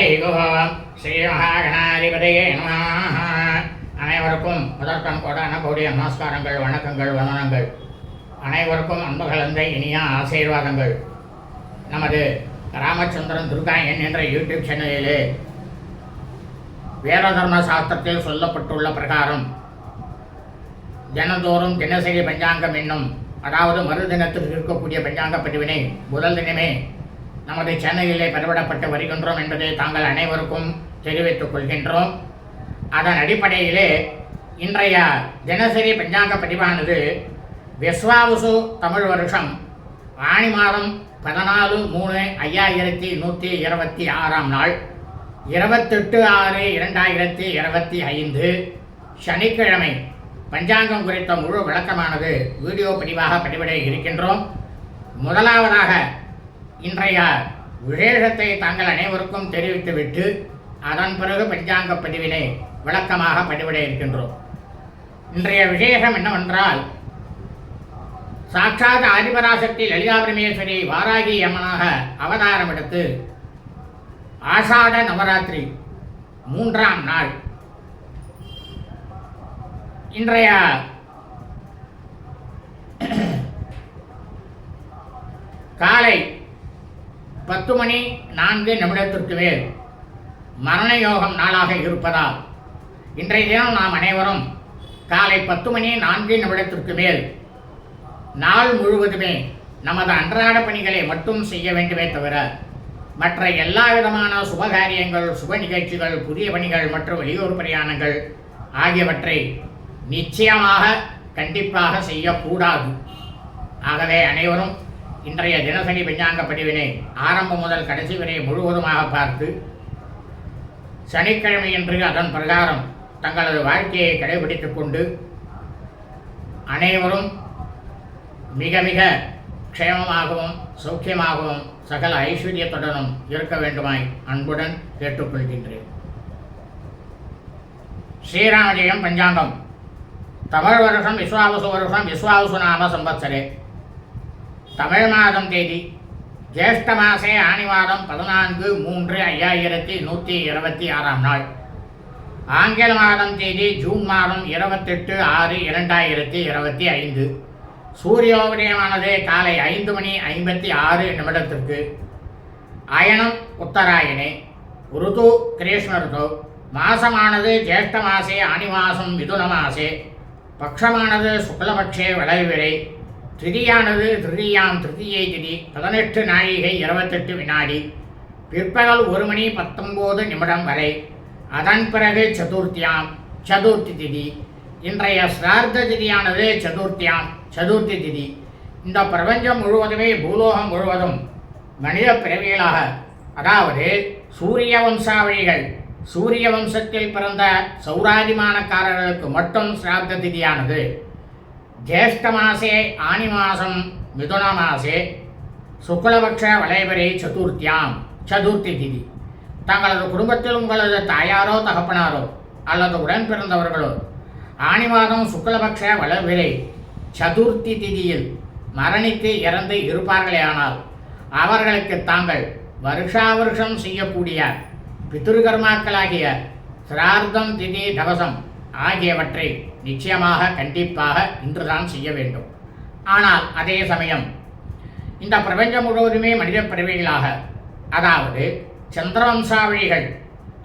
ஹரி ஓம் ஸ்ரீ மகாகணாதிபதியே நம அனைவருக்கும் முதற்கம் கொடான கூடிய நமஸ்காரங்கள் வணக்கங்கள் வந்தனங்கள் அனைவருக்கும் அன்பு கலந்த இனிய ஆசீர்வாதங்கள் நமது ராமச்சந்திரன் துர்கா என் என்ற யூடியூப் சேனலிலே வேததர்ம சாஸ்திரத்தில் சொல்லப்பட்டுள்ள பிரகாரம் தினந்தோறும் தினசரி பஞ்சாங்கம் என்னும் அதாவது மறு தினத்தில் இருக்கக்கூடிய பஞ்சாங்க பிரிவினை முதல் தினமே நமது சேனலிலே பதிவிடப்பட்டு வருகின்றோம் என்பதை தாங்கள் அனைவருக்கும் தெரிவித்துக் கொள்கின்றோம். அதன் அடிப்படையிலே இன்றைய தினசரி பஞ்சாங்க பதிவானது விஸ்வாவுசு தமிழ் வருஷம் ஆணி மாதம் பதினாலு மூணு ஐயாயிரத்தி நூற்றி இருபத்தி ஆறாம் நாள் இருபத்தெட்டு ஆறு இரண்டாயிரத்தி இருபத்தி ஐந்து சனிக்கிழமை. பஞ்சாங்கம் குறித்த முழு விளக்கமானது வீடியோ பதிவாக பதிவிட இருக்கின்றோம். முதலாவதாக இன்றைய விசேஷத்தை தாங்கள் அனைவருக்கும் தெரிவித்துவிட்டு அதன் பிறகு பஞ்சாங்க பதிவினை விளக்கமாக பதிவிட இருக்கின்றோம். இன்றைய விசேஷம் என்னவென்றால் சாட்சாத் ஆதிபராசக்தி லலிதாபிரமேஸ்வரி வாராகி அம்மனாக அவதாரம் எடுத்து ஆஷாட நவராத்திரி மூன்றாம் நாள். இன்றைய காலை பத்து மணி நான்கு நிமிடத்திற்கு மேல் மரண யோகம் நாளாக இருப்பதால் இன்றைய தினம் நாம் அனைவரும் காலை பத்து மணி நான்கு நிமிடத்திற்கு மேல் நாள் முழுவதுமே நமது அன்றாட பணிகளை மட்டும் செய்ய வேண்டுமே தவிர மற்ற எல்லா விதமான சுபகாரியங்கள் சுப நிகழ்ச்சிகள் புதிய பணிகள் மற்றும் வெளியூர் பிரயாணங்கள் ஆகியவற்றை நிச்சயமாக கண்டிப்பாக செய்யக்கூடாது. ஆகவே அனைவரும் இன்றைய தினசரி விஞ்ஞாங்க பதிவினை ஆரம்பம் முதல் கடைசி வரை முழுவதுமாக பார்த்து சனிக்கிழமையன்று அதன் பிரகாரம் தங்களது வாழ்க்கையை கடைபிடித்துக் கொண்டு அனைவரும் மிக மிக க்ஷேமமாகவும் சௌக்கியமாகவும் சகல ஐஸ்வர்யத்துடனும் இருக்க வேண்டுமாய் அன்புடன் கேட்டுக்கொள்கின்றேன். ஸ்ரீராமஜெயம் பஞ்சாங்கம். தமிழ் வருஷம் விஸ்வாவசு வருஷம் விஸ்வாவசு நாம சம்பத்சரே தமிழ் மாதம் தேதி ஜேஷ்ட மாசே ஆணி மாதம் பதினான்கு மூன்று ஐயாயிரத்தி நூற்றி இருபத்தி ஆறாம் நாள். ஆங்கில மாதம் தேதி ஜூன் மாதம் இருபத்தெட்டு ஆறு இரண்டாயிரத்தி இருபத்தி ஐந்து. சூரியோதயமானது காலை ஐந்து மணி ஐம்பத்தி ஆறு நிமிடத்திற்கு. அயனம் உத்தராயணே ருது கிரீஷ்ம ருது மாசமானது ஜேஷ்ட மாசே ஆனி மாசம் மிதுன மாசே பக்ஷமானது சுக்லபக்ஷே விளைவிரை திதியானது திருதியாம் திருதியை திதி. பதினெட்டு நாழிகை இருபத்தெட்டு வினாடி. பிற்பகல் ஒரு மணி பத்தொம்போது நிமிடம் வரை. அதன் பிறகு சதுர்த்தியாம் சதுர்த்தி திதி. இன்றைய சிரார்த்த திதியானது சதுர்த்தியாம் சதுர்த்தி திதி. இந்த பிரபஞ்சம் முழுவதுமே பூலோகம் முழுவதும் மனித பிறவிகளாக. அதாவது சூரிய வம்சாவளிகள். சூரிய வம்சத்தில் பிறந்த சௌராதிமானக்காரர்களுக்கு மட்டும் சிரார்த்த திதியானது. ஜேஷ்ட மாசே ஆனி மாசம் மிதுன மாசே சுக்லபக்ஷ வளைபரை சதுர்த்தியாம் சதுர்த்தி திதி தங்களது குடும்பத்தில் உங்களது தாயாரோ தகப்பனாரோ அல்லது உடன் பிறந்தவர்களோ ஆனி மாதம் சுக்லபக்ஷ வளவிரை சதுர்த்தி திதியில் மரணித்து இறந்து இருப்பார்களேயானால் அவர்களுக்கு தாங்கள் வருஷா வருஷம் செய்யக்கூடிய பித்ருகர்மாக்களாகிய சிரார்த்தம் திதி தவசம் ஆகியவற்றை நிச்சயமாக கண்டிப்பாக இன்றுதான் செய்ய வேண்டும். ஆனால் அதே சமயம் இந்த பிரபஞ்சம் முழுவதுமே மனித பிறவிகளாக அதாவது சந்திரவம்சாவழிகள்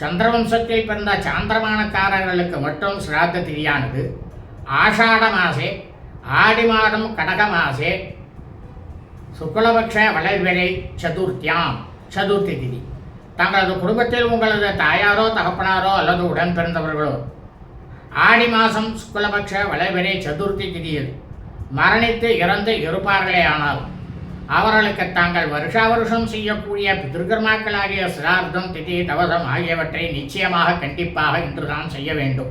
சந்திரவம்சத்தில் பிறந்த சாந்திரமானக்காரர்களுக்கு மட்டும் சிராத்த திதியானது ஆஷாட மாசே ஆடி மாதம் கடக மாசே சுக்லபக்ஷ வளர்வரை சதுர்த்தியாம் சதுர்த்தி திதி. தங்களது குடும்பத்தில் உங்களது தாயாரோ தகப்பனாரோ அல்லது உடன் பிறந்தவர்களோ ஆடி மாதம் சுக்லபக்ஷ வளைவரே சதுர்த்தி திதியது மரணித்து இறந்து இருப்பார்களே ஆனால் அவர்களுக்கு தாங்கள் வருஷா வருஷம் செய்யக்கூடிய பிதிருக்கர்மாக்களாகிய சிரார்த்தம் திதி தவசம் ஆகியவற்றை நிச்சயமாக கண்டிப்பாக இன்றுதான் செய்ய வேண்டும்.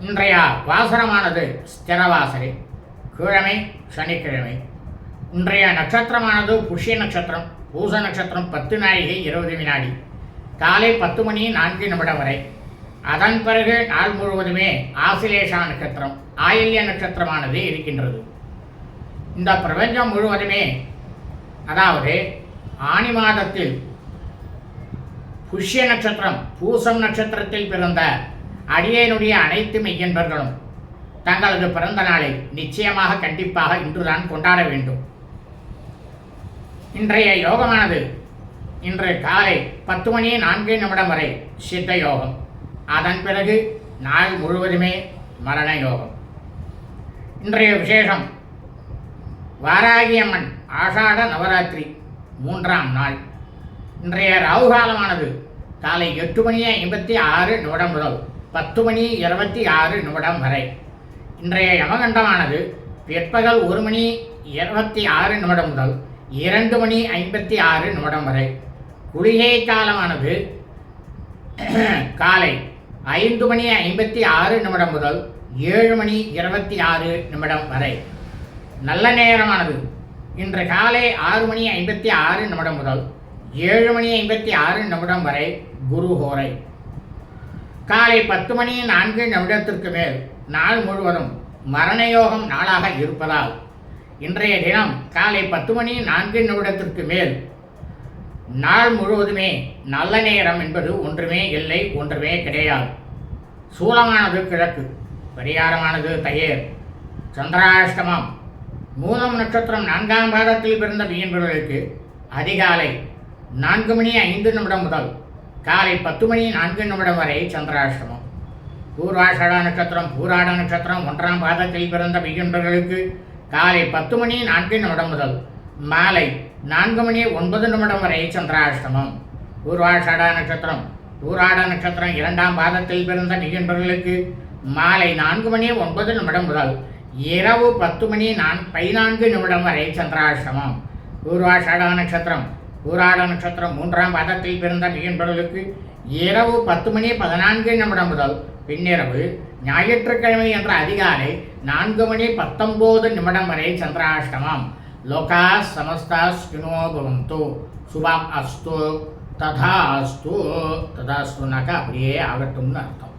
இன்றைய வாசனமானது ஸ்திரவாசரி கிழமை சனிக்கிழமை. இன்றைய நட்சத்திரமானது புஷ்ய நட்சத்திரம் பூச நட்சத்திரம் பத்து நாழிகை இருபது வினாடி. காலை பத்து மணி நான்கு நிமிடம் வரை. அதன் பிறகு நாள் முழுவதுமே ஆசிலேஷா நட்சத்திரம் ஆயில்ய நட்சத்திரமானது இருக்கின்றது. இந்த பிரபஞ்சம் முழுவதுமே அதாவது ஆனி மாதத்தில் புஷ்ய நட்சத்திரம் பூசம் நட்சத்திரத்தில் பிறந்த அடியேனுடைய அனைத்து மெய்யன்பர்களும் தங்களது பிறந்த நாளை நிச்சயமாக கண்டிப்பாக இன்றுதான் கொண்டாட வேண்டும். இன்றைய யோகமானது இன்று காலை பத்து மணி நான்கு நிமிடம் வரை சித்த யோகம். அதன் பிறகு நாள் முழுவதுமே மரண யோகம். இன்றைய விசேஷம் வாராகியம்மன் ஆஷாட நவராத்திரி மூன்றாம் நாள். இன்றைய ராகு காலமானது காலை எட்டு மணி ஐம்பத்தி ஆறு நிமிடம் முதல் பத்து மணி இருபத்தி ஆறு நிமிடம் வரை. இன்றைய யமகண்டமானது பிற்பகல் ஒரு மணி இருபத்தி ஆறு நிமிடம் முதல் இரண்டு மணி ஐம்பத்தி ஆறு நிமிடம் வரை. குளிகை காலமானது காலை ஐந்து மணி ஐம்பத்தி ஆறு நிமிடம் முதல் ஏழு மணி இருபத்தி ஆறு நிமிடம் வரை. நல்ல நேரமானது. இன்று காலை ஆறு மணி ஐம்பத்தி ஆறு நிமிடம் முதல் ஏழு மணி ஐம்பத்தி ஆறு நிமிடம் வரை குரு ஹோரை. காலை பத்து மணி நான்கு நிமிடத்திற்கு மேல் நாள் முழுவதும் மரணயோகம் நாளாக இருப்பதால் இன்றைய தினம் காலை பத்து மணி நான்கு நிமிடத்திற்கு மேல் நாள் முழுவதுமே நல்ல நேரம் என்பது ஒன்றுமே இல்லை ஒன்றுமே கிடையாது. சூலமானது கிழக்கு பரிகாரமானது தயேர் சந்திராஷ்டமம். மூலம் நட்சத்திரம் நான்காம் பாதத்தில் பிறந்த மீன்பர்களுக்கு அதிகாலை நான்கு மணி ஐந்து நிமிடம் முதல் காலை பத்து மணி நான்கு நிமிடம் வரை சந்திராஷ்டமம். பூர்வாஷாட நட்சத்திரம் பூராட நட்சத்திரம் ஒன்றாம் பாதத்தில் பிறந்த மீன்பர்களுக்கு காலை பத்து மணி நான்கு நிமிடம் முதல் மாலை நான்கு மணி ஒன்பது நிமிடம் வரை சந்திராஷ்டமம். ஊர்வாஷாடா நட்சத்திரம். ஊராட நட்சத்திரம் இரண்டாம் பாதத்தில் பிறந்த நிகழ்வர்களுக்கு மாலை நான்கு மணி ஒன்பது நிமிடம் முதல் இரவு பத்து மணி நான் பதினான்கு நிமிடம் வரை சந்திராஷ்டமம். ஊர்வாஷாடா நட்சத்திரம். ஊராட நட்சத்திரம் மூன்றாம் பாதத்தில் பிறந்த நிகழ்வர்களுக்கு இரவு பத்து மணி பதினான்கு நிமிடம் முதல் பின்னிரவு ஞாயிற்றுக்கிழமை என்ற அதிகாலை நான்கு மணி பத்தொம்போது நிமிடம் வரை சந்திராஷ்டமம். लोका समस्ता स्किनो भवन्तु। शुभम अस्तु। तथा अस्तु। तदा सुनक प्रिये आगतुं न अर्थम्।